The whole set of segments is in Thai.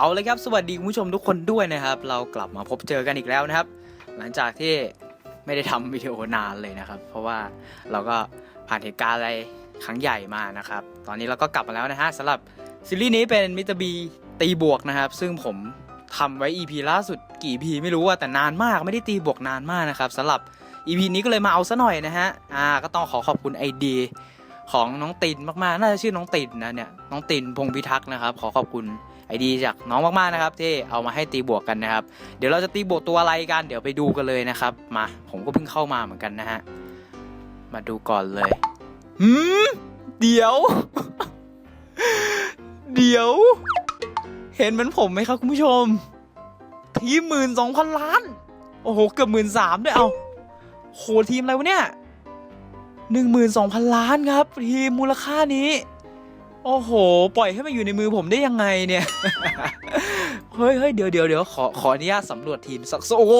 เอาเลยครับ สวัสดีคุณผู้ชมทุกคนด้วยนะครับ เรากลับมาพบเจอกันอีกแล้วนะครับ หลังจากที่ไม่ได้ทำวิดีโอนานเลยนะครับ เพราะว่าเราก็ผ่านเหตุการณ์อะไรครั้งใหญ่มานะครับ ตอนนี้เราก็กลับมาแล้วนะฮะสำหรับซีรีส์นี้เป็นมิตรบีตีบวกนะครับ ซึ่งผมทำไว้ EP ล่าสุดกี่ EP ไม่รู้ว่าแต่นานมากไม่ได้ตีบวกนานมากนะครับสำหรับ EP นี้ก็เลยมาเอาซะหน่อยนะฮะอ่าก็ต้องขอขอบคุณไอเดียของน้องตินมากๆ น่าจะชื่อน้องตินนะเนี่ย น้องตินพงพิทักษ์นะครับ ขอขอบคุณ ไอดีจากน้องมากๆนะครับที่เอามาให้ตีบวกกันนะครับ เดี๋ยวเราจะตีบวกตัวอะไรกัน เดี๋ยวไปดูกันเลยนะครับ มาผมก็เพิ่งเข้ามาเหมือนกันนะฮะ มาดูก่อนเลยหืมเดี๋ยว เดี๋ยว เห็นเหมือนผมไหมครับคุณผู้ชม ทีมหมื่นสองพันล้าน โอ้โห เกือบหมื่นสามด้วยเอาโหทีมอะไรวะเนี่ยหนึ่งหมื่นสองพันล้านครับ ทีมมูลค่านี้ โอ้โห ปล่อยให้มาอยู่ในมือผมได้ยังไงเนี่ย เฮ้ยเฮ้ยเดี๋ยวเดี๋ยวเดี๋ยวขอขออนุญาตสำรวจทีมสักโอ้โห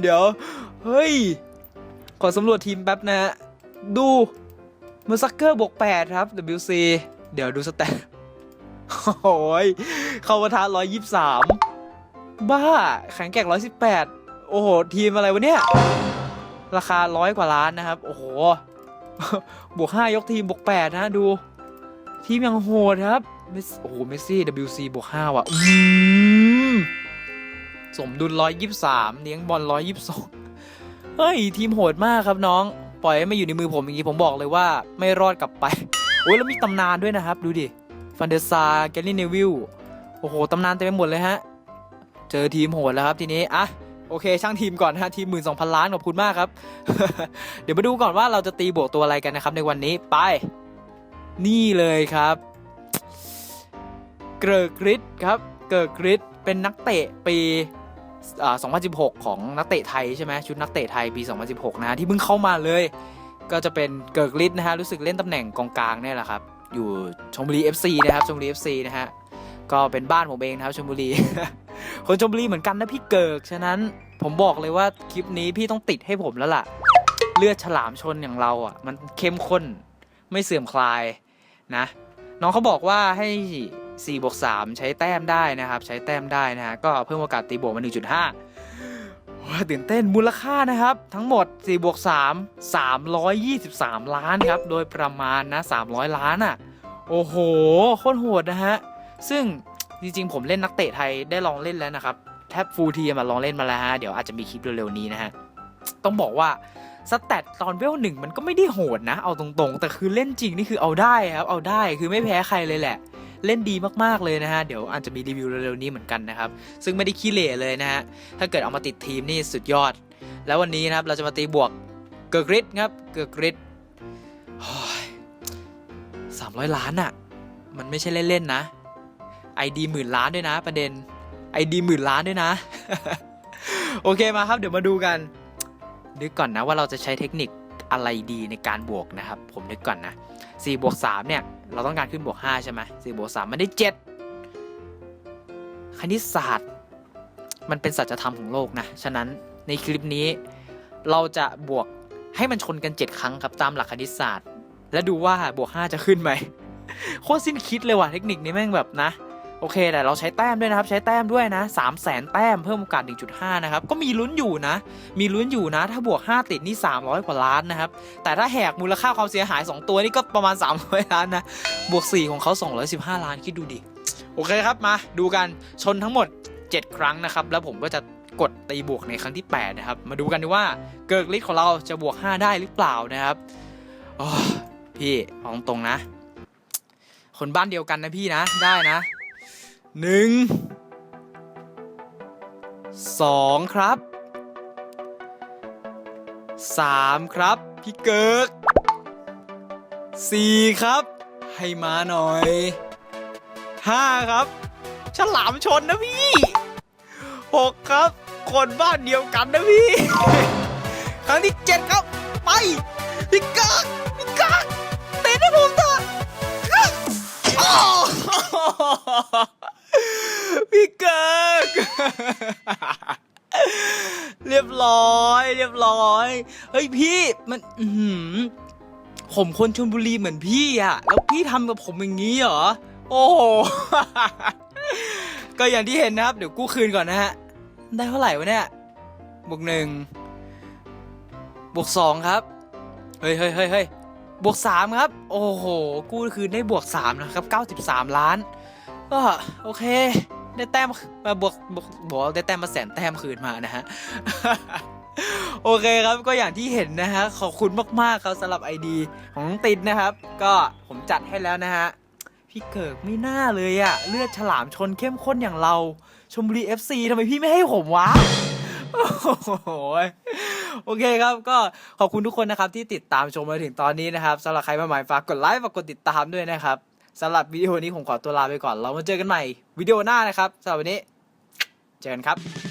เดี๋ยว เฮ้ย ขอสำรวจทีมแป๊บนะฮะดูเมอร์ซักเกอร์บวก8ครับ WC เดี๋ยวดูสแตทโอ้ยเข้าประทาน123บ้า แข็งแกร่ง118โอ้โห ทีมอะไรวะเนี่ย ราคาร้อยกว่าล้านนะครับ โอ้โห บวกห้ายกทีมบวกแปดนะดู ทีมยังโหดครับเมสโอ้โหเมสซี่ WC บวกห้าว่ะสมดุลร้อยยี่สามเลี้ยงบอลร้อยยี่สองเฮ้ย ทีมโหดมากครับน้อง ปล่อยให้มาอยู่ในมือผมอย่างนี้ ผมบอกเลยว่าไม่รอดกลับไป โอ้ยแล้วมีตำนานด้วยนะครับ ดูดิ ฟันเดอร์ซาแกลลี่เนวิล โอ้โห ตำนานเต็มไปหมดเลยฮะ เจอทีมโหดแล้วครับทีนี้ อะ โอเค ช่างทีมก่อนนะฮะทีมหมื่นสองพันล้านขอบคุณมากครับ เดี๋ยวมาดูก่อนว่าเราจะตีบวกตัวอะไรกันนะครับในวันนี้ไป นี่เลยครับ เกริกฤทธิ์ครับ เกริกฤทธิ์เป็นนักเตะปีอ่า2016 ของนักเตะไทยใช่ไหมชุดนักเตะไทยปี 2016 นะฮะที่เพิ่งเข้ามาเลย ก็จะเป็นเกริกฤทธิ์นะฮะรู้สึกเล่นตำแหน่งกองกลางเนี่ยแหละครับ อยู่ชลบุรี FC นะครับชลบุรี FC นะฮะก็เป็นบ้านผมเองนะครับชลบุรี คนชมบุรีเหมือนกันนะพี่เกิก ฉะนั้นผมบอกเลยว่าคลิปนี้พี่ต้องติดให้ผมแล้วล่ะ เลือดฉลามชนอย่างเราอะ มันเข้มข้นไม่เสื่อมคลายนะ น้องเขาบอกว่าให้4บวก3ใช้แต้มได้นะครับ ใช้แต้มได้นะฮะก็เพิ่มโอกาสตีบวกมา1.5ว้าตื่นเต้นมูลค่านะครับ ทั้งหมด4บวก3 323 ล้านครับ โดยประมาณนะ 300 ล้านอะ โอ้โหโคตรโหดนะฮะ ซึ่ง จริงๆ ผมเล่นนักเตะไทยได้ลองเล่นแล้วนะครับ แทบฟูลทีมาลองเล่นมาแล้วฮะ เดี๋ยวอาจจะมีคลิปเร็วๆนี้นะฮะ ต้องบอกว่าสแตทตอนเวลหนึ่งมันก็ไม่ได้โหดนะ เอาตรงๆ แต่คือเล่นจริงนี่คือเอาได้ครับ เอาได้คือไม่แพ้ใครเลยแหละ เล่นดีมากๆเลยนะฮะ เดี๋ยวอาจจะมีรีวิวเร็วๆนี้เหมือนกันนะครับ ซึ่งไม่ได้ขี้เหร่เลยนะฮะ ถ้าเกิดเอามาติดทีมนี่สุดยอด แล้ววันนี้นะครับเราจะมาตีบวกเกิร์กริดครับ เกิร์กริดสามร้อยล้านอะ่ะ มันไม่ใช่เล่นๆนะ ไอดีหมื่นล้านด้วยนะ ประเด็นไอดีหมื่นล้านด้วยนะ โอเคมาครับ เดี๋ยวมาดูกันนึกก่อนนะว่าเราจะใช้เทคนิคอะไรดีในการบวกนะครับ ผมนึกก่อนนะ4บวก3เนี่ย เราต้องการขึ้นบวก5ใช่ไหม4บวก3มันได้ 7 คณิตศาสตร์ มันเป็นสัจธรรมของโลกนะ ฉะนั้นในคลิปนี้ เราจะบวกให้มันชนกัน 7 ครั้งครับตามหลักคณิตศาสตร์ และดูว่าบวก 5 จะขึ้นไหมโคตรสิ้นคิดเลยว่ะเทคนิคนี้แม่งแบบนะ โอเคแต่เราใช้แต้มด้วยนะครับ ใช้แต้มด้วยนะ3 0 0แสนแต้มเพิ่มโอกาส 1.5 นะครับ ก็มีลุ้นอยู่นะ มีลุ้นอยู่นะ ถ้าบวก 5 ติดนี่ 300 กว่าล้านนะครับ แต่ถ้าแหกมูลค่าความเสียหาย 2 ตัวนี่ก็ประมาณ 300 ล้านนะ บวก 4 ของเขา 215 ล้าน คิดดูดิ โอเคครับ มาดูกัน ชนทั้งหมด 7 ครั้งนะครับ แล้วผมก็จะกดตีบวกในครั้งที่ 8 นะครับ มาดูกันดีว่าเกิร์กลิสของเราจะบวก 5 ได้หรือเปล่านะครับพี่เอาตรงนะ คนบ้านเดียวกันนะพี่นะ ได้นะ หนึ่งสองครับสามครับ พี่เกิร์กสี่ครับ ให้มาหน่อยห้าครับ ฉลามชนนะพี่หกครับ คนบ้านเดียวกันนะพี่ ครั้งที่เจ็ดครับ ไปพี่เกิร์กพี่เกิร์กเตะให้ผมเถอะโอ้ เรียบร้อย เรียบร้อย เฮ้ยพี่มัน อืผมคนชลบุรีเหมือนพี่อะแล้วพี่ทำกับผมอย่างนี้เหรอ โอ้โห ก็อย่างที่เห็นนะครับ เดี๋ยวกู้คืนก่อนนะฮะ ได้เท่าไหร่วะเนี่ย บวกหนึ่ง บวกสองครับ เฮ้ยเฮ้ยเฮ้ยเฮ้ยบวกสามครับ โอ้โห กู้คืนได้บวกสามนะครับเก้าสิบสามล้าน ก็โอเค ได้แต้มมาบวกบวกบวกได้แต้มมาแสนแต้มคืนมานะฮะโอเคครับก็อย่างที่เห็นนะฮะขอบคุณมากๆครับสำหรับไอดีของตินนะครับ ก็ผมจัดให้แล้วนะฮะพี่เกิกไม่น่าเลยอะเลือดฉลามชนเข้มข้นอย่างเราชมบุรี FC ทำไมพี่ไม่ให้ผมวะโอ้โหโอเคครับก็ขอบคุณทุกคนนะครับที่ติดตามชมมาถึงตอนนี้นะครับสำหรับใครมาใหม่ฝากกดไลค์ฝากกดติดตามด้วยนะครับ สำหรับวิดีโอนี้ผมขอตัวลาไปก่อน เรามาเจอกันใหม่วิดีโอหน้านะครับสำหรับวันนี้ เจอกันครับ